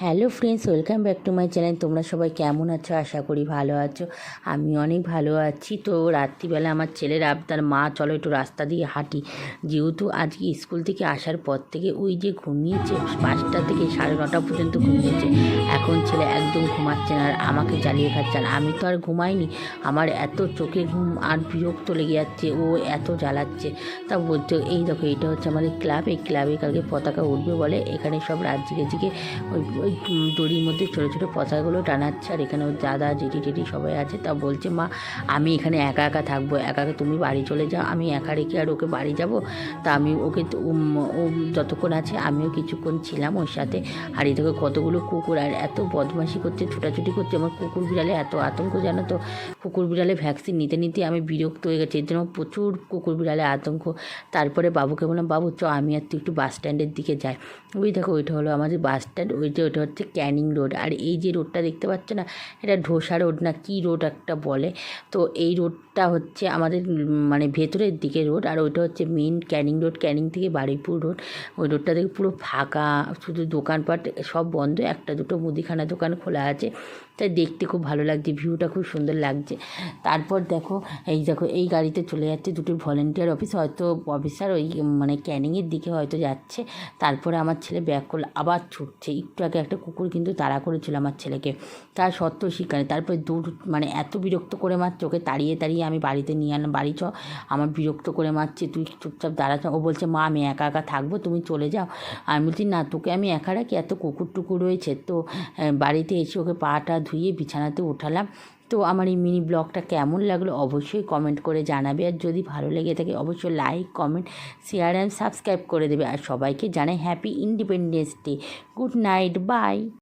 Hello friends welcome back to my channel তোমরা সবাই কেমন আছো? আশা করি ভালো আছো। আমি অনেক ভালো আছি। তো রাত্রিবেলা আমার ছেলের আবদার, মা চলো একটু রাস্তা দিয়ে হাঁটি। যেহেতু আজকে স্কুল থেকে আসার পর থেকে ওই যে ঘুমিয়েছে, পাঁচটা থেকে সাড়ে নটা পর্যন্ত ঘুমিয়েছে। এখন ছেলে একদম ঘুমাচ্ছে না আর আমাকে জ্বালিয়ে খাচ্ছে। আমি তো আর ঘুমাইনি। আমার এত চোখে ঘুম আর বিরক্ত লেগে যাচ্ছে, ও এত জ্বালাচ্ছে। তা বলছে, এই দেখো, এটা হচ্ছে আমাদের ক্লাব। এই ক্লাবে কালকে পতাকা উঠবে বলে এখানে সব জিগে জিগে ওই ওই দড়ির মধ্যে ছোটো ছোটো পতাকাগুলো টানাচ্ছে, আর এখানে ওর দাদা, জেঠি টেটি সবাই আছে। তা বলছে, মা, আমি এখানে একা একা থাকব, একা একা তুমি বাড়ি চলে যাও, আমি একা রেখে আর ওকে বাড়ি যাব। তা আমি ওকে ও যতক্ষণ আছে, আমিও কিছুক্ষণ ছিলাম ওর সাথে। আর এই দেখো কতগুলো কুকুর, আর এত বদমাশি করছে, ছোটাছুটি করছে। আমার কুকুর বিড়ালে এত আতঙ্ক, জানো তো? কুকুর বিড়ালে ভ্যাকসিন নিতে নিতে আমি বিরক্ত হয়ে গেছি। এর জন্য প্রচুর কুকুর বিড়ালে আতঙ্ক। তারপরে বাবুকে বললাম, বাবু, চ, আমি আর তুই একটু বাস স্ট্যান্ডের দিকে যাই। ওই দেখো, ওইটা হলো আমাদের বাস স্ট্যান্ড ওই যে ওইটা হচ্ছে ক্যানিং রোড। আর এই যে রোডটা দেখতে পাচ্ছ না, এটা ঢোসা রোড না কী রোড একটা বলে। তো এই রোডটা হচ্ছে আমাদের মানে ভেতরের দিকে রোড, আর ওইটা হচ্ছে মেন ক্যানিং রোড, ক্যানিং থেকে বারুইপুর রোড। ওই রোডটা দেখে পুরো ফাঁকা, শুধু দোকানপাট সব বন্ধ, একটা দুটো মুদিখানা দোকান খোলা আছে। তাই দেখতে খুব ভালো লাগছে, ভিউটা খুব সুন্দর লাগছে। তারপর দেখো, এই দেখো, এই গাড়িতে চলে যাচ্ছে দুটো ভলেন্টিয়ার অফিস। হয়তো অফিসার ওই মানে ক্যানিংয়ের দিকে হয়তো যাচ্ছে। তারপরে আমার ছেলে ব্যাক করল আবার ছুটছে, একটু আগে একটা কুকুর কিন্তু তাড়া করেছিল আমার ছেলেকে। তার সত্ত্বেও শিকারে। তারপরে দূর মানে এত বিরক্ত করে মারছে, ওকে তাড়িয়ে তাড়িয়ে আমি বাড়িতে নিয়ে আনলাম। বাড়ি চ, আমার বিরক্ত করে মারছে, তুই চুপচাপ দাঁড়াচ্ছ ও বলছে, মা, আমি একা একা থাকব, তুমি চলে যাও। আমি বলছি, না, তোকে আমি একা রাখি, এত কুকুর টুকুর রয়েছে। তো বাড়িতে এসে ওকে পাটা ধুয়ে বিছানাতে উঠালাম। তো আমার এই মিনি ব্লগটা কেমন লাগল অবশ্যই কমেন্ট করে জানাবে। আর যদি ভালো লেগে থাকে, অবশ্যই like comment share and subscribe করে দেবে। আর সবাইকে জানাই happy Independence Day good night bye